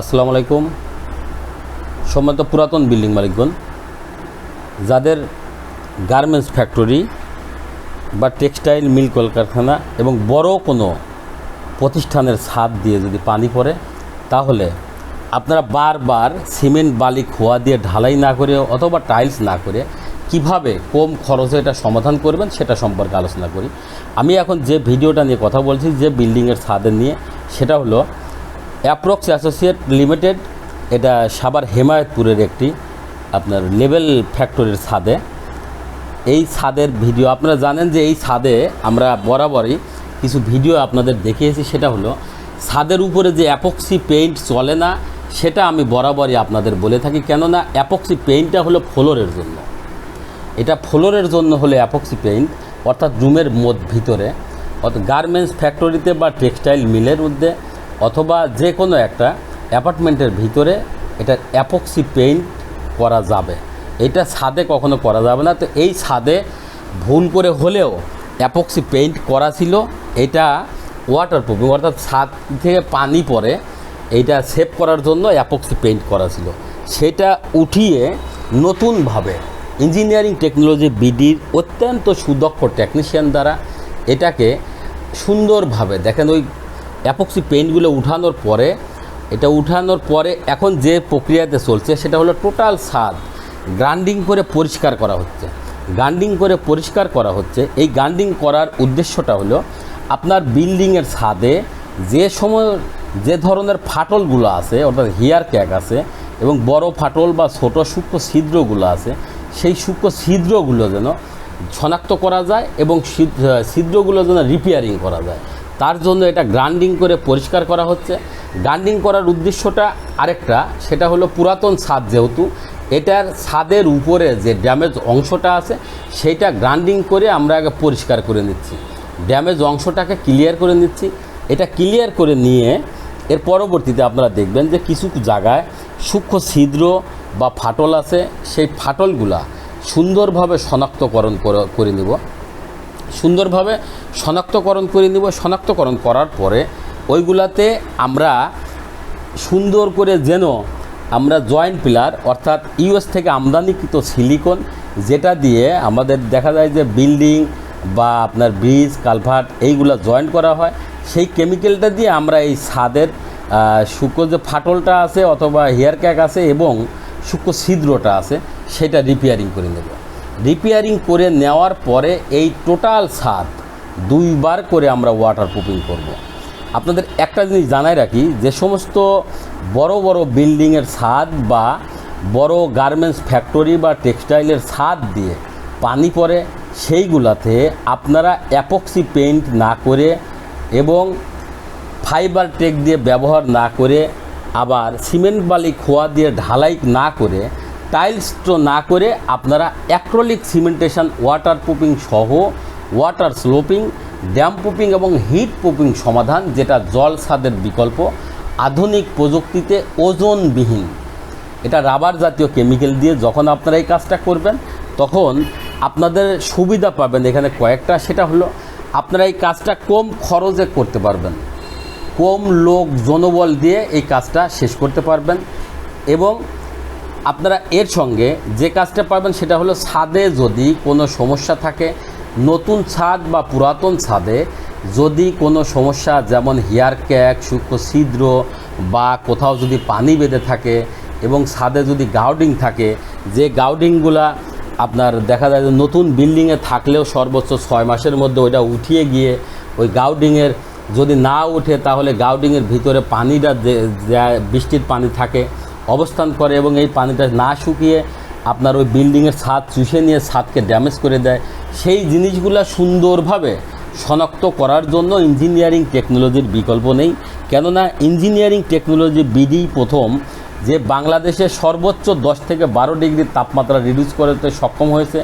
আসসালামু আলাইকুম। সম্মত পুরাতন বিল্ডিং মালিকগণ, যাদের গার্মেন্টস ফ্যাক্টরি বা টেক্সটাইল মিল কলকারখানা এবং বড় কোনো প্রতিষ্ঠানের ছাদ দিয়ে যদি পানি পড়ে, তাহলে আপনারা বারবার সিমেন্ট, বালি, খোয়া দিয়ে ঢালাই না করে অথবা টাইলস না করে কীভাবে কম খরচে এটা সমাধান করবেন সেটা সম্পর্কে আলোচনা করি। আমি এখন যে ভিডিওটা নিয়ে কথা বলছি, যে বিল্ডিংয়ের ছাদের নিয়ে, সেটা হলো অ্যাপ্রক্স অ্যাসোসিয়েট লিমিটেড, এটা সাবার হেমায়তপুরের একটি আপনার লেভেল ফ্যাক্টরির ছাদে। এই ছাদের ভিডিও, আপনারা জানেন যে এই ছাদে আমরা বরাবরই কিছু ভিডিও আপনাদের দেখিয়েছি, সেটা হলো ছাদের উপরে যে অ্যাপক্সি পেইন্ট চলে না, সেটা আমি বরাবরই আপনাদের বলে থাকি। কেননা অ্যাপক্সি পেইন্টটা হলো ফ্লোরের জন্য। এটা ফ্লোরের জন্য হলে অ্যাপক্সি পেইন্ট, অর্থাৎ রুমের মধ্য ভিতরে, অর্থাৎ গার্মেন্টস ফ্যাক্টরিতে বা টেক্সটাইল মিলের মধ্যে। অথবা যে কোনো একটা অ্যাপার্টমেন্টের ভিতরে এটা অ্যাপক্সি পেইন্ট করা যাবে। এটা ছাদে কখনো করা যাবে না। তো এই ছাদে ভুল করে হলেও অ্যাপক্সি পেইন্ট করা ছিল। এটা ওয়াটার প্রুফিং অর্থাৎ ছাদ থেকে পানি পরে এইটা সেভ করার জন্য অ্যাপক্সি পেইন্ট করা ছিল। সেটা উঠিয়ে নতুনভাবে ইঞ্জিনিয়ারিং টেকনোলজি বিডির অত্যন্ত সুদক্ষ টেকনিশিয়ান দ্বারা এটাকে সুন্দরভাবে, দেখেন ওই অ্যাপক্সি পেইন্টগুলো উঠানোর পরে, এটা উঠানোর পরে এখন যে প্রক্রিয়াতে চলছে সেটা হলো টোটাল স্বাদ গ্রাইন্ডিং করে পরিষ্কার করা হচ্ছে। গ্রাইন্ডিং করে পরিষ্কার করা হচ্ছে। এই গ্রাইন্ডিং করার উদ্দেশ্যটা হলো আপনার বিল্ডিংয়ের ছাদে যে সময় যে ধরনের ফাটলগুলো আছে, অর্থাৎ হেয়ার ক্যাক আছে এবং বড় ফাটল বা ছোট সূক্ষ্ম ছিদ্রগুলো আছে, সেই সূক্ষ্ম ছিদ্রগুলো যেন শনাক্ত করা যায় এবং ছিদ্রগুলো যেন রিপেয়ারিং করা যায়। তার জন্য এটা গ্রাইন্ডিং করে পরিষ্কার করা হচ্ছে। গ্রাইন্ডিং করার উদ্দেশ্যটা আরেকটা, সেটা হলো পুরাতন ছাদ যেহেতু, এটার ছাদের উপরে যে ড্যামেজ অংশটা আছে, সেইটা গ্রাইন্ডিং করে আমরা আগে পরিষ্কার করে নিচ্ছি। ড্যামেজ অংশটাকে ক্লিয়ার করে নিচ্ছি। এটা ক্লিয়ার করে নিয়ে এর পরবর্তীতে আপনারা দেখবেন যে কিছু জায়গায় সূক্ষ্ম ছিদ্র বা ফাটল আছে, সেই ফাটলগুলা সুন্দরভাবে শনাক্তকরণ করে- করে নিব। সুন্দরভাবে শনাক্তকরণ করে নিব। শনাক্তকরণ করার পরে ওইগুলাতে আমরা সুন্দর করে যেন আমরা জয়েন্ট পিলার অর্থাৎ ইউএস থেকে আমদানিকৃত সিলিকন যেটা দিয়ে আমাদের দেখা যায় যে বিল্ডিং বা আপনার ব্রিজ, কালভার্ট এইগুলো জয়েন্ট করা হয়, সেই কেমিক্যালটা দিয়ে আমরা এই ছাদের শুষ্ক যে ফাটলটা আছে অথবা হেয়ার ক্যাক আছে এবং সূক্ষ্ম ছিদ্রটা আছে, সেটা রিপেয়ারিং করে নেব। রিপেয়ারিং করে নেওয়ার পরে এই টোটাল ছাদ দুইবার করে আমরা ওয়াটার প্রুফিং করব। আপনাদের একটা জিনিস জানাই রাখি, যে সমস্ত বড় বড় বিল্ডিংয়ের ছাদ বা বড় গার্মেন্টস ফ্যাক্টরি বা টেক্সটাইলের ছাদ দিয়ে পানি পড়ে, সেইগুলাতে আপনারা অ্যাপক্সি পেইন্ট না করে এবং ফাইবার টেক দিয়ে ব্যবহার না করে, আবার সিমেন্ট বালি খোয়া দিয়ে ঢালাই না করে টাইলস তো না করে আপনারা অ্যাক্রোলিক সিমেন্টেশন, ওয়াটার প্রুফিং সহ ওয়াটার স্লোপিং, ড্যাম প্রুফিং এবং হিট প্রুফিং সমাধান, যেটা জল ছাদের বিকল্প, আধুনিক প্রযুক্তিতে ওজনবিহীন। এটা রাবার জাতীয় কেমিক্যাল দিয়ে যখন আপনারা এই কাজটা করবেন, তখন আপনাদের সুবিধা পাবেন এখানে কয়েকটা। সেটা হলো, আপনারা এই কাজটা কম খরচে করতে পারবেন। কম লোক, জনবল দিয়ে এই কাজটা শেষ করতে পারবেন এবং আপনারা এর সঙ্গে যে কাজটা পারবেন সেটা হলো ছাদে যদি কোনো সমস্যা থাকে, নতুন ছাদ বা পুরাতন ছাদে যদি কোনো সমস্যা যেমন হেয়ার ক্যাক সূক্ষ্ম ছিদ্র বা কোথাও যদি পানি বেঁধে থাকে এবং ছাদে যদি গাউডিং থাকে, যে গাউডিংগুলা আপনার দেখা যায় যে নতুন বিল্ডিংয়ে থাকলেও সর্বোচ্চ ছয় মাসের মধ্যে ওইটা উঠিয়ে গিয়ে ওই গাউডিংয়ের যদি না ওঠে তাহলে গাউডিংয়ের ভিতরে পানিটা বৃষ্টির পানি থাকে। অবস্থান করে এবং এই পানিটা না শুকিয়ে আপনার ওই বিল্ডিংয়ের ছাদ চুষে নিয়ে ছাদকে ড্যামেজ করে দেয়। সেই জিনিসগুলো সুন্দরভাবে শনাক্ত করার জন্য ইঞ্জিনিয়ারিং টেকনোলজির বিকল্প নেই। কেননা ইঞ্জিনিয়ারিং টেকনোলজি বিডি প্রথম যে বাংলাদেশে সর্বোচ্চ দশ থেকে বারো ডিগ্রি তাপমাত্রা রিডিউস করতে সক্ষম হয়েছে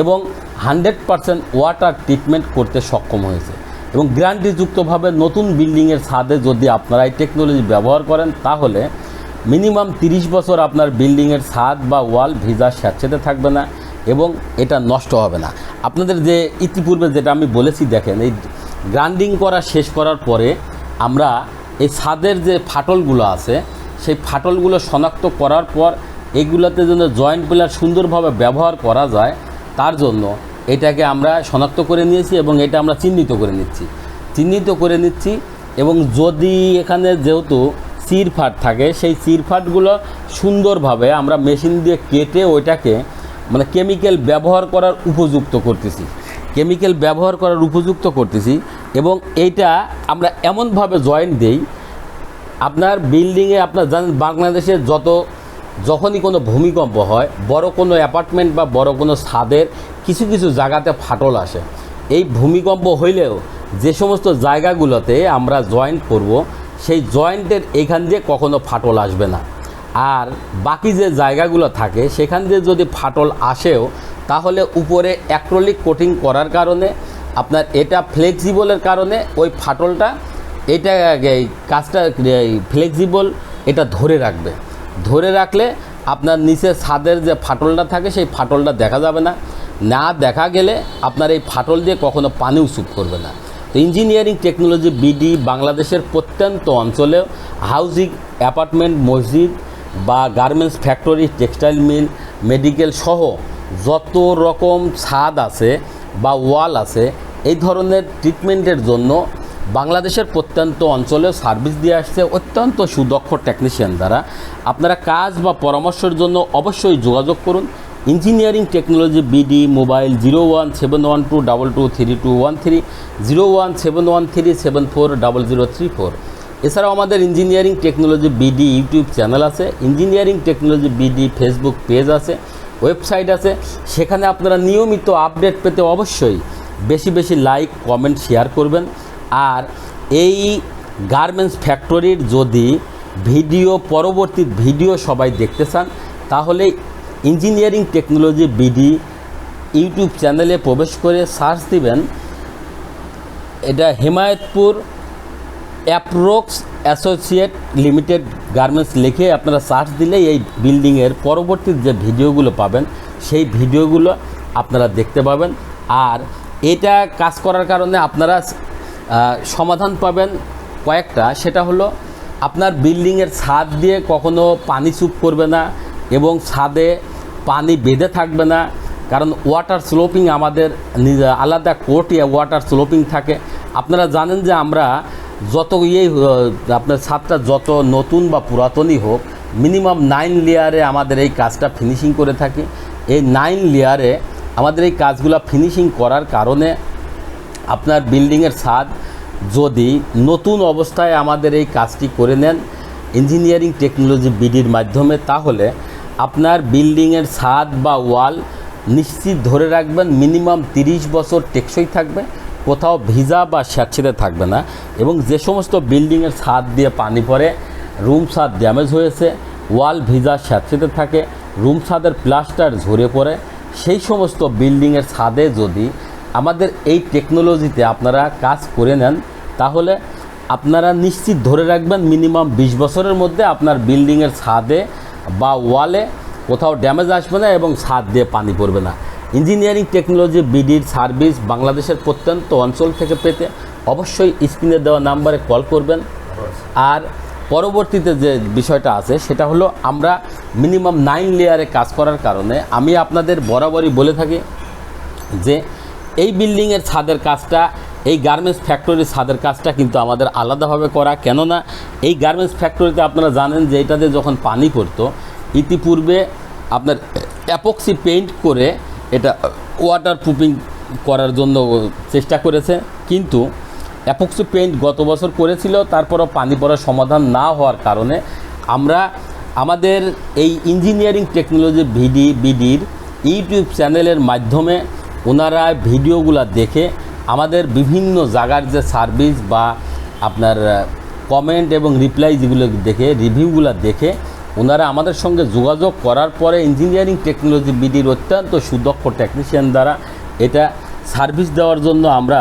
এবং হান্ড্রেড পারসেন্ট ওয়াটার ট্রিটমেন্ট করতে সক্ষম হয়েছে। এবং গ্যারান্টিযুক্তভাবে নতুন বিল্ডিংয়ের ছাদে যদি আপনারা এই টেকনোলজি ব্যবহার করেন, তাহলে মিনিমাম তিরিশ বছর আপনার বিল্ডিংয়ের ছাদ বা ওয়াল ভিজা স্যাঁতসেতে থাকবে না এবং এটা নষ্ট হবে না। আপনাদের যে ইতিপূর্বে যেটা আমি বলেছি দেখেন, এই গ্রাইন্ডিং করা, শেষ করার পরে আমরা এই ছাদের যে ফাটলগুলো আছে, সেই ফাটলগুলো শনাক্ত করার পর এগুলোতে যেন জয়েন্ট পিলার সুন্দরভাবে ব্যবহার করা যায়, তার জন্য এটাকে আমরা শনাক্ত করে নিয়েছি এবং এটা আমরা চিহ্নিত করে নিচ্ছি। চিহ্নিত করে নিচ্ছি এবং যদি এখানে যেহেতু চির ফাট থাকে, সেই চিরফাটগুলো সুন্দরভাবে আমরা মেশিন দিয়ে কেটে ওইটাকে মানে কেমিক্যাল ব্যবহার করার উপযুক্ত করতেছি। কেমিক্যাল ব্যবহার করার উপযুক্ত করতেছি এবং এইটা আমরা এমনভাবে জয়েন্ট দেই, আপনার বিল্ডিংয়ে আপনার জানেন বাংলাদেশে যত, যখনই কোনো ভূমিকম্প হয়, বড় কোনো অ্যাপার্টমেন্ট বা বড় কোনো ছাদের কিছু কিছু জায়গাতে ফাটল আসে। এই ভূমিকম্প হইলেও যে সমস্ত জায়গাগুলোতে আমরা জয়েন্ট করব সেই জয়েন্টের এখান দিয়ে কখনো ফাটল আসবে না। আর বাকি যে জায়গাগুলো থাকে, সেখান দিয়ে যদি ফাটল আসেও, তাহলে উপরে অ্যাক্রোলিক কোটিং করার কারণে, আপনার এটা ফ্লেক্সিবলের কারণে ওই ফাটলটা, এটা এই কাজটা ফ্লেক্সিবল এটা ধরে রাখবে। ধরে রাখলে আপনার নিচে ছাদের যে ফাটলটা থাকে, সেই ফাটলটা দেখা যাবে না। না দেখা গেলে আপনার এই ফাটল দিয়ে কখনো পানি উসুপ করবে না। তো ইঞ্জিনিয়ারিং টেকনোলজি বিডি বাংলাদেশের প্রত্যন্ত অঞ্চলে হাউজিং অ্যাপার্টমেন্ট, মসজিদ বা garments factory, textile mill, medical সহ যত রকম ছাদ আছে বা ওয়াল আছে, এই ধরনের ট্রিটমেন্টের জন্য বাংলাদেশের প্রত্যন্ত অঞ্চলে সার্ভিস দিয়ে আসছে অত্যন্ত সুদক্ষ টেকনিশিয়ান দ্বারা। আপনারা কাজ বা পরামর্শের জন্য অবশ্যই যোগাযোগ করুন। Engineering technology BD, mobile zero one seven one two double two three two one three, zero one seven one three seven four double zero three four. এছাড়াও আমাদের engineering technology BD YouTube channel আছে, engineering technology BD Facebook page আছে, website আছে। সেখানে আপনারা নিয়মিত update পেতে অবশ্যই বেশি বেশি লাইক, কমেন্ট, শেয়ার করবেন। আর এই গার্মেন্টস ফ্যাক্টরির যদি ভিডিও, পরবর্তী ভিডিও সবাই দেখতে চান, তাহলে ইঞ্জিনিয়ারিং টেকনোলজি বিডি ইউটিউব চ্যানেলে প্রবেশ করে সার্চ দিবেন। এটা Hemayetpur approx associate limited garments লিখে আপনারা সার্চ দিলে এই বিল্ডিংয়ের পরবর্তী যে ভিডিওগুলো পাবেন, সেই ভিডিওগুলো আপনারা দেখতে পাবেন। আর এটা কাজ করার কারণে আপনারা সমাধান পাবেন কয়েকটা। সেটা হলো আপনার বিল্ডিংয়ের ছাদ দিয়ে কখনো পানি চুপ করবে না এবং ছাদে পানি বেঁধে থাকবে না, কারণ ওয়াটার স্লোপিং আমাদের আলাদা কোর্টে ওয়াটার স্লোপিং থাকে। আপনারা জানেন যে আমরা যত ইয়ে আপনার ছাদটা যত নতুন বা পুরাতনই হোক মিনিমাম নাইন লেয়ারে আমাদের এই কাজটা ফিনিশিং করে থাকি। এই নাইন লেয়ারে আমাদের এই কাজগুলো ফিনিশিং করার কারণে আপনার বিল্ডিংয়ের ছাদ যদি নতুন অবস্থায় আমাদের এই কাজটি করে নেন ইঞ্জিনিয়ারিং টেকনোলজি বিডির মাধ্যমে, তাহলে আপনার বিল্ডিংয়ের ছাদ বা ওয়াল নিশ্চিত ধরে রাখবেন, মিনিমাম তিরিশ বছর টেকসই থাকবে, কোথাও ভিজা বা স্যাঁতসেঁতে থাকবে না এবং যে সমস্ত বিল্ডিংয়ের ছাদ দিয়ে পানি পড়ে, রুম ছাদ ড্যামেজ হয়েছে, ওয়াল ভিজা স্যাঁতসেঁতে থাকে, রুম ছাদের প্লাস্টার ঝরে পড়ে, সেই সমস্ত বিল্ডিংয়ের ছাদে যদি আমাদের এই টেকনোলজিতে আপনারা কাজ করে নেন, তাহলে আপনারা নিশ্চিত ধরে রাখবেন, মিনিমাম বিশ বছরের মধ্যে আপনার বিল্ডিংয়ের ছাদে বা ওয়ালে কোথাও ড্যামেজ আসবে না এবং ছাদ দিয়ে পানি পড়বে না। ইঞ্জিনিয়ারিং টেকনোলজি, বিডির সার্ভিস বাংলাদেশের প্রত্যন্ত অঞ্চল থেকে পেতে অবশ্যই স্ক্রিনে দেওয়া নাম্বারে কল করবেন। আর পরবর্তীতে যে বিষয়টা আছে, সেটা হলো আমরা মিনিমাম নাইন লেয়ারে কাজ করার কারণে আমি আপনাদের বরাবরই বলে থাকি যে এই বিল্ডিংয়ের ছাদের কাজটা এই গার্মেন্টস ফ্যাক্টরির ছাদের কাজটা কিন্তু আমাদের আলাদাভাবে করা। কেননা এই গার্মেন্টস ফ্যাক্টরিতে আপনারা জানেন যে এটাতে যখন পানি পড়তো, ইতিপূর্বে আপনার অ্যাপক্সি পেইন্ট করে এটা ওয়াটার প্রুফিং করার জন্য চেষ্টা করেছে। কিন্তু অ্যাপক্সি পেইন্ট গত বছর করেছিল, তারপরও পানি পড়ার সমাধান না হওয়ার কারণে আমরা আমাদের এই ইঞ্জিনিয়ারিং টেকনোলজি ভিডি, বিডির ইউটিউব চ্যানেলের মাধ্যমে ওনারা ভিডিওগুলো দেখে আমাদের বিভিন্ন জায়গার যে সার্ভিস বা আপনার কমেন্ট এবং রিপ্লাই যেগুলো দেখে রিভিউগুলো দেখে, ওনারা আমাদের সঙ্গে যোগাযোগ করার পরে ইঞ্জিনিয়ারিং টেকনোলজি বিডির অত্যন্ত সুদক্ষ টেকনিশিয়ান দ্বারা এটা সার্ভিস দেওয়ার জন্য আমরা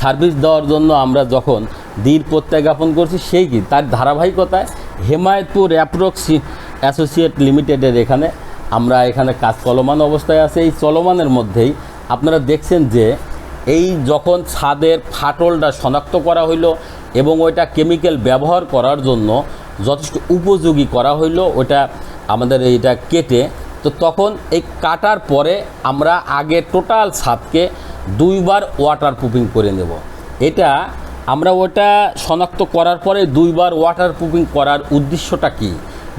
সার্ভিস দেওয়ার জন্য আমরা যখন দীর প্রত্যাজ্ঞাপন করছি, সেই কি, তার ধারাবাহিকতায় হেমায়তপুর অ্যাপ্রক্সি অ্যাসোসিয়েট লিমিটেডের এখানে আমরা এখানে কাজ চলমান অবস্থায় আছে। এই চলমানের মধ্যেই আপনারা দেখছেন যে এই যখন ছাদের ফাটলটা শনাক্ত করা হইল এবং ওইটা কেমিক্যাল ব্যবহার করার জন্য যথেষ্ট উপযোগী করা হইল ওটা আমাদের এইটা কেটে, তো তখন এই কাটার পরে আমরা আগে টোটাল ছাদকে দুইবার ওয়াটার প্রুফিং করে নেব। এটা আমরা ওটা শনাক্ত করার পরে দুইবার ওয়াটার প্রুফিং করার উদ্দেশ্যটা কী?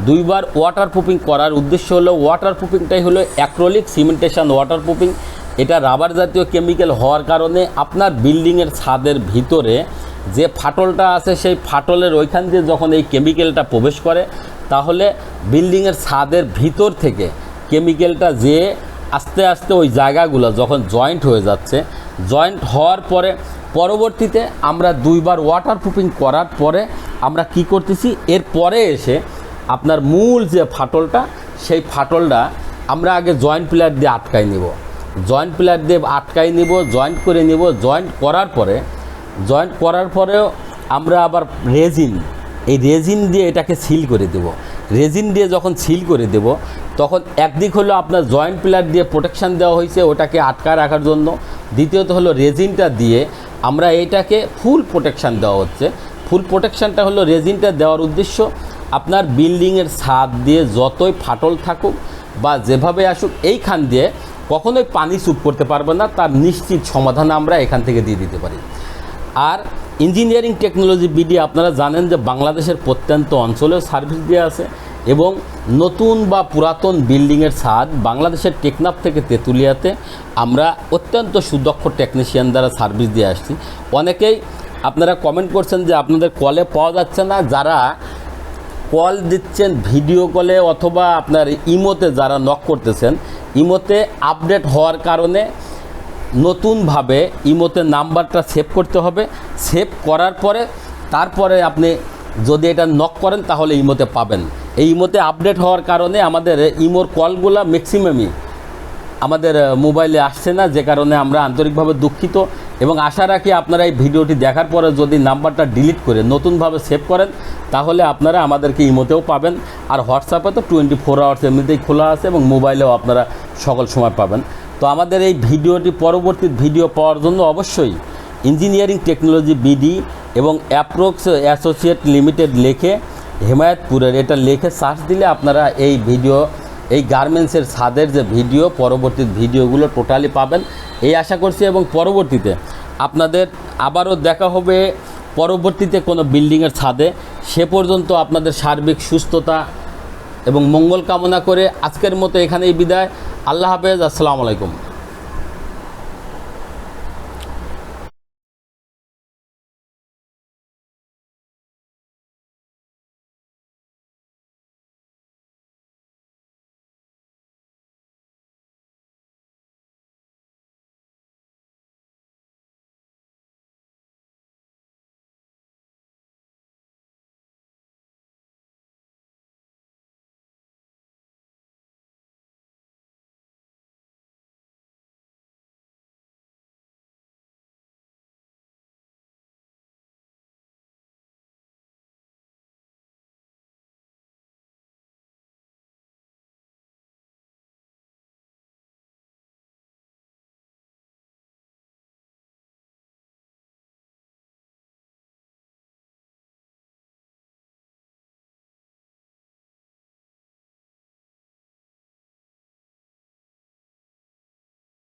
দুইবার ওয়াটার প্রুফিং করার উদ্দেশ্য হলো ওয়াটার প্রুফিংটাই হলো অ্যাক্রোলিক সিমেন্টেশন ওয়াটার প্রুফিং এটা রাবার জাতীয় কেমিক্যাল হওয়ার কারণে আপনার বিল্ডিংয়ের ছাদের ভিতরে যে ফাটলটা আছে, সেই ফাটলের ওইখান দিয়ে যখন এই কেমিক্যালটা প্রবেশ করে, তাহলে বিল্ডিংয়ের ছাদের ভিতর থেকে কেমিক্যালটা যে আস্তে আস্তে ওই জায়গাগুলো যখন জয়েন্ট হয়ে যাচ্ছে জয়েন্ট হওয়ার পরে পরবর্তীতে আমরা দুইবার ওয়াটার প্রুফিং করার পরে আমরা কি করতেছি, এর পরে এসে আপনার মূল যে ফাটলটা, সেই ফাটলটা আমরা আগে জয়েন্ট প্লেয়ার দিয়ে আটকাই নিব। জয়েন্ট প্লেয়ার দিয়ে আটকাই নিব জয়েন্ট করে নিব জয়েন্ট করার পরে জয়েন্ট করার পরেও আমরা আবার রেজিন এই রেজিন দিয়ে এটাকে সিল করে দেব। রেজিন দিয়ে যখন সিল করে দেব, তখন একদিক হলো আপনার জয়েন্ট প্লেয়ার দিয়ে প্রোটেকশান দেওয়া হয়েছে, ওটাকে আটকা রাখার জন্য। দ্বিতীয়ত হলো রেজিনটা দিয়ে আমরা এটাকে ফুল প্রোটেকশান দেওয়া হচ্ছে। ফুল প্রোটেকশানটা হলো রেজিনটা দেওয়ার উদ্দেশ্য আপনার বিল্ডিংয়ের ছাদ দিয়ে যতই ফাটল থাকুক বা যেভাবে আসুক, এইখান দিয়ে কখনোই পানি চুপ করতে পারবে না, তার নিশ্চিত সমাধান আমরা এখান থেকে দিয়ে দিতে পারি। আর ইঞ্জিনিয়ারিং টেকনোলজি বিডি, আপনারা জানেন যে বাংলাদেশের প্রত্যন্ত অঞ্চলেও সার্ভিস দিয়ে আছে এবং নতুন বা পুরাতন বিল্ডিংয়ের ছাদ বাংলাদেশের টেকনাফ থেকে তেঁতুলিয়াতে আমরা অত্যন্ত সুদক্ষ টেকনিশিয়ান দ্বারা সার্ভিস দিয়ে আসছি। অনেকেই আপনারা কমেন্ট করছেন যে আপনাদের কলে পাওয়া যাচ্ছে না, যারা কল দিচ্ছেন ভিডিও কলে অথবা আপনার ইমোতে যারা নক করতেছেন ইমোতে আপডেট হওয়ার কারণে নতুনভাবে ইমোতে নাম্বারটা সেভ করতে হবে। সেভ করার পরে, তারপরে আপনি যদি এটা নক করেন, তাহলে ইমোতে পাবেন। এই ইমোতে আপডেট হওয়ার কারণে আমাদের ইমোর কলগুলা ম্যাক্সিমামই আমাদের মোবাইলে আসছে না, যে কারণে আমরা আন্তরিকভাবে দুঃখিত এবং আশা রাখি আপনারা এই ভিডিওটি দেখার পরে যদি নাম্বারটা ডিলিট করে নতুনভাবে সেভ করেন, তাহলে আপনারা আমাদেরকে ইমোতেও পাবেন। আর হোয়াটসঅ্যাপে তো টোয়েন্টি ফোর আওয়ার্স এমনিতেই খোলা আছে এবং মোবাইলেও আপনারা সকল সময় পাবেন। তো আমাদের এই ভিডিওটি পরবর্তী ভিডিও পাওয়ার জন্য অবশ্যই ইঞ্জিনিয়ারিং টেকনোলজি বিডি এবং অ্যাপ্রোক্স অ্যাসোসিয়েট লিমিটেড লেখে হেমায়তপুরের এটা লেখে সার্চ দিলে আপনারা এই ভিডিও এই গার্মেন্টসের ছাদের যে ভিডিও পরবর্তী ভিডিওগুলো টোটালি পাবেন। এই আশা করছি এবং পরবর্তীতে আপনাদের আবারও দেখা হবে পরবর্তীতে কোনো বিল্ডিংয়ের ছাদে। সে পর্যন্ত আপনাদের সার্বিক সুস্থতা এবং মঙ্গল কামনা করে আজকের মতো এখানেই বিদায়। আল্লাহ হাফেজ, আসসালামু আলাইকুম।